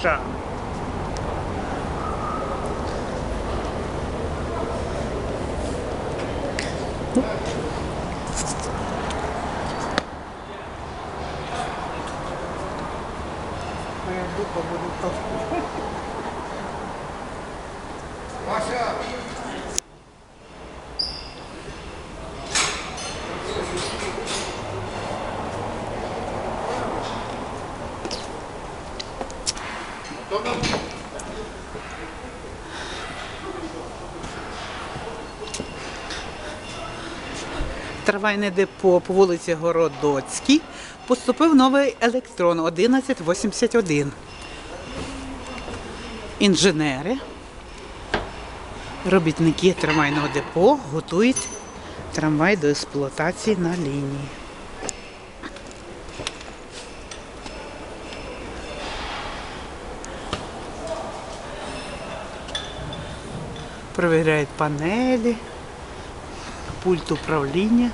США. Моя дупа буде толкати. Трамвайне депо по вулиці Городоцькій поступив новий електрон 1181. Інженери, робітники трамвайного депо готують трамвай до експлуатації на лінії. Провіряють панели, пульт управління.